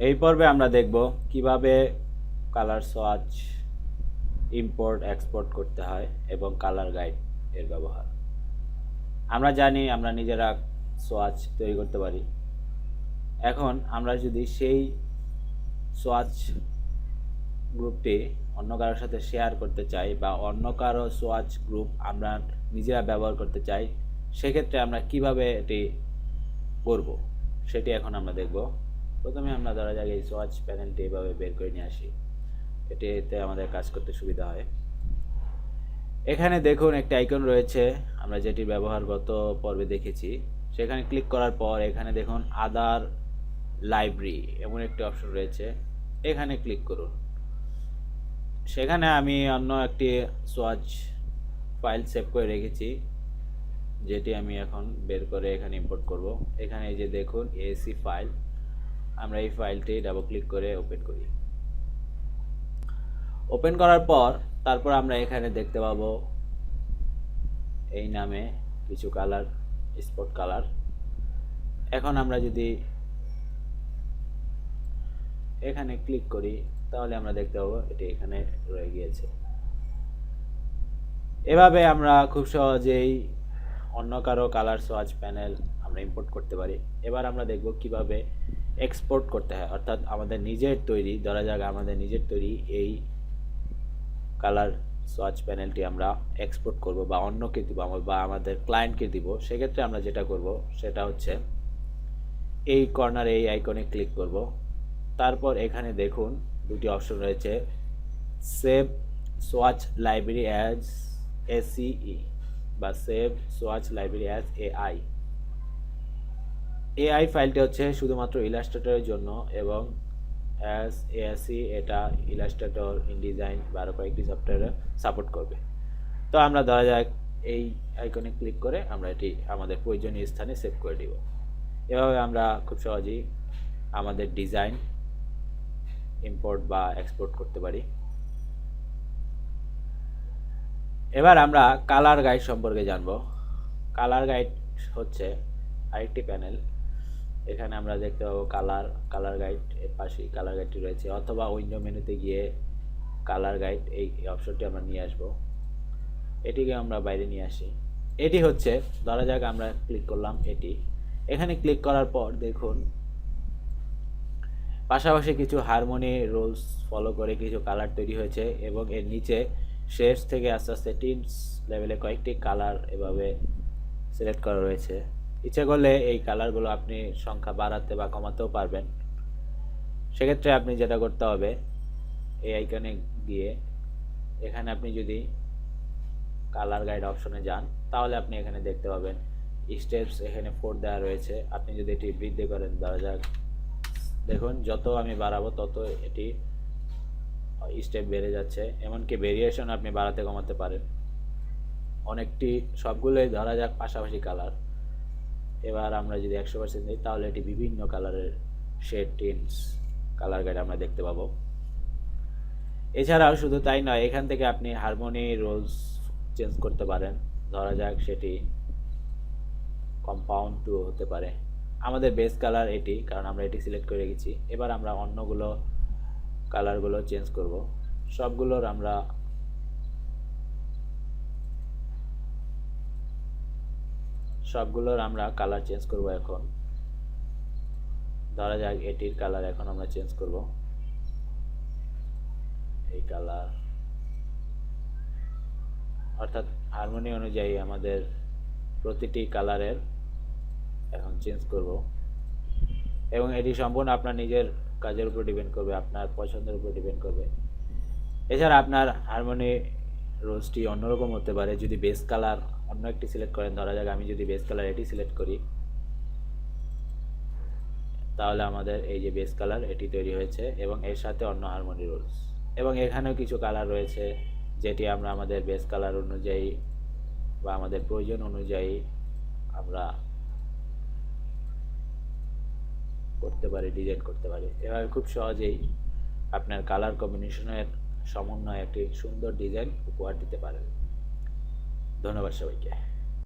এই পর্বে আমরা দেখব কীভাবে কালার সোয়াচ ইম্পোর্ট এক্সপোর্ট করতে হয় এবং কালার গাইড এর ব্যবহার। আমরা জানি আমরা নিজেরা সোয়াচ তৈরি করতে পারি। এখন আমরা যদি সেই সোয়াচ গ্রুপটি অন্য কারোর সাথে শেয়ার করতে চাই বা অন্য কারও সোয়াচ গ্রুপ আমরা নিজেরা ব্যবহার করতে চাই, সেক্ষেত্রে আমরা কীভাবে এটি করব, সেটি এখন আমরা দেখব। প্রথমে আমরা ধরা যাক এই সোয়াচ প্যানেলটি এভাবে বের করে নিয়ে আসি। এটিতে আমাদের কাজ করতে সুবিধা হয়। এখানে দেখুন একটা আইকন রয়েছে, আমরা যেটি ব্যবহার গত পর্বে দেখেছি। সেখানে ক্লিক করার পর এখানে দেখুন আদার লাইব্রেরি এমন একটি অপশন রয়েছে। এখানে ক্লিক করুন। সেখানে আমি অন্য একটি সোয়াচ ফাইল সেভ করে রেখেছি, যেটি আমি এখন বের করে এখানে ইম্পোর্ট করব। এখানে এই যে দেখুন এসি ফাইল আমরা এই ফাইলটি ডাবল ক্লিক করে ওপেন করি। ওপেন করার পর তারপর আমরা এখানে দেখতে পাবো এই নামে কিছু কালার স্পট কালার এখন আমরা যদি এখানে ক্লিক করি, তাহলে আমরা দেখতে পাবো এটি এখানে রয়ে গিয়েছে। এভাবে আমরা খুব সহজেই অন্য কারও কালার সোয়াচ প্যানেল আমরা ইম্পোর্ট করতে পারি। এবার আমরা দেখব কীভাবে এক্সপোর্ট করতে হয়, অর্থাৎ আমাদের নিজের তৈরি, ধরা যাক আমাদের নিজের তৈরি এই কালার সোয়াচ প্যানেলটি আমরা এক্সপোর্ট করব বা অন্যকে দিব বা আমাদের ক্লায়েন্টকে দিব, সেক্ষেত্রে আমরা যেটা করব সেটা হচ্ছে এই কর্নারে এই আইকনে ক্লিক করব। তারপর এখানে দেখুন দুটি অপশন রয়েছে save swatch library as ASE বা save swatch library as AI AI ফাইলটি হচ্ছে শুধুমাত্র ইলাস্ট্রেটরের জন্য এবং অ্যাজ এএসি এটা ইলাস্ট্রেটর ইনডিজাইন বা আরও কয়েকটি সফটওয়্যারে সাপোর্ট করবে। তো আমরা ধরা যাক এই আইকনে ক্লিক করে আমরা এটি আমাদের প্রয়োজনীয় স্থানে সেভ করে দিব। এভাবে আমরা খুব সহজেই আমাদের ডিজাইন ইম্পোর্ট বা এক্সপোর্ট করতে পারি। এবার আমরা কালার গাইড সম্পর্কে জানব। কালার গাইড হচ্ছে আরেকটি প্যানেল এখানে আমরা দেখতে পাবো কালার কালার গাইড এর পাশেই কালার গাইডটি রয়েছে। অথবা উইন্ডো মেনুতে গিয়ে কালার গাইড এই অপশনটি আমরা নিয়ে আসব। এটিকে আমরা বাইরে নিয়ে আসি। এটি হচ্ছে, ধরা যাক আমরা ক্লিক করলাম এটি। এখানে ক্লিক করার পর দেখুন, পাশাপাশি কিছু হারমোনি রুলস ফলো করে কিছু কালার তৈরি হয়েছে এবং এর নিচে শেষ থেকে আস্তে আস্তে টিনস লেভেলে কয়েকটি কালার এভাবে সিলেক্ট করা রয়েছে। ইচ্ছে করলে এই কালারগুলো আপনি সংখ্যা বাড়াতে বা কমাতেও পারবেন। সেক্ষেত্রে আপনি যেটা করতে হবে, এই আইকনে গিয়ে এখানে আপনি যদি কালার গাইড অপশনে যান, তাহলে আপনি এখানে দেখতে পাবেন স্টেপস এখানে ফোর দেওয়া রয়েছে। আপনি যদি এটি বৃদ্ধি করেন, ধরা যাক, দেখুন যত আমি বাড়াবো তত এটি স্টেপ বেড়ে যাচ্ছে, এমনকি ভেরিয়েশন আপনি বাড়াতে কমাতে পারেন। অনেকটি, সবগুলোই ধরা যাক পাশাপাশি কালার এবার আমরা যদি একশো পার্সেন্ট দিই তাহলে এটি বিভিন্ন কালারের শেড টিনস কালার গাইড আমরা দেখতে পাবো। এছাড়াও শুধু তাই নয়, এখান থেকে আপনি হারমোনি রোলস চেঞ্জ করতে পারেন। ধরা যাক সেটি কম্পাউন্ড টু হতে পারে। আমাদের বেস কালার এটি, কারণ আমরা এটি সিলেক্ট করে রেখেছি। এবার আমরা অন্যগুলো কালারগুলো চেঞ্জ করব। সবগুলোর আমরা সবগুলোর আমরা কালার চেঞ্জ করব এখন। ধরা যাক এটির কালার এখন আমরা চেঞ্জ করব। এই কালার অর্থাৎ হারমোনি অনুযায়ী আমাদের প্রতিটি কালারের এখন চেঞ্জ করব। এবং এটি সম্পূর্ণ আপনার নিজের কাজের উপর ডিপেন্ড করবে, আপনার পছন্দের উপর ডিপেন্ড করবে। এছাড়া আপনার হারমোনি রোজটি অন্যরকম হতে পারে, যদি বেস কালার অন্য একটি সিলেক্ট করেন, ধরা যাক আমি যদি বেস কালার এটি সিলেক্ট করি, তাহলে আমাদের এই যে বেস কালার এটি তৈরি হয়েছে এবং এর সাথে অন্য হারমোনি রুলস এবং এখানেও কিছু কালার রয়েছে যেটি আমরা আমাদের বেস কালার অনুযায়ী বা আমাদের প্রয়োজন অনুযায়ী আমরা করতে পারি ডিজাইন করতে পারি। এভাবে খুব সহজেই আপনার কালার কম্বিনেশনের সমন্বয়ে একটি সুন্দর ডিজাইন উপহার দিতে পারেন। Donovan Shoemaker.